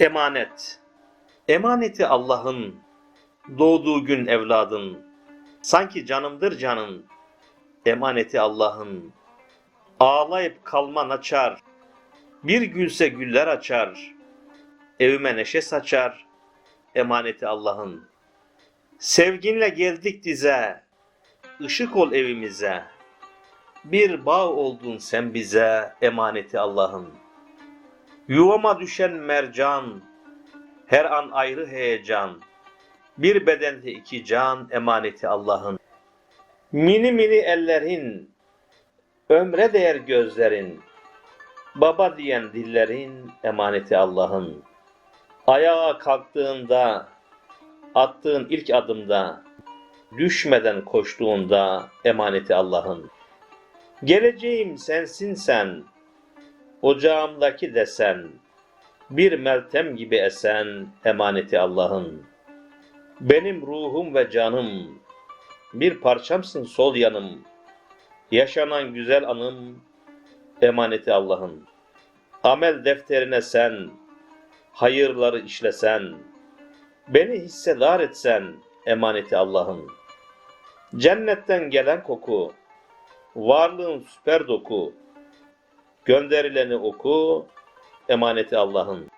Emanet. Emaneti Allah'ın. Doğduğu gün evladın. Sanki canımdır canın. Emaneti Allah'ın. Ağlayıp kalman açar. Bir gülse güller açar. Evime neşe saçar. Emaneti Allah'ın. Sevginle geldik dize. Işık ol evimize. Bir bağ oldun sen bize. Emaneti Allah'ın. Yuvama düşen mercan, her an ayrı heyecan. Bir bedende iki can, emaneti Allah'ın. Mini mini ellerin, ömre değer gözlerin. Baba diyen dillerin, emaneti Allah'ın. Ayağa kalktığında, attığın ilk adımda, düşmeden koştuğunda, emaneti Allah'ın. Geleceğim sensin sen, Ocağımdaki desen, bir meltem gibi esen emaneti Allah'ın. Benim ruhum ve canım, bir parçamsın sol yanım. Yaşanan güzel anım, emaneti Allah'ın. Amel defterine sen, hayırları işlesen, beni hissedar etsen, emaneti Allah'ın. Cennetten gelen koku, varlığın süper doku, Gönderileni oku, emaneti Allah'ın.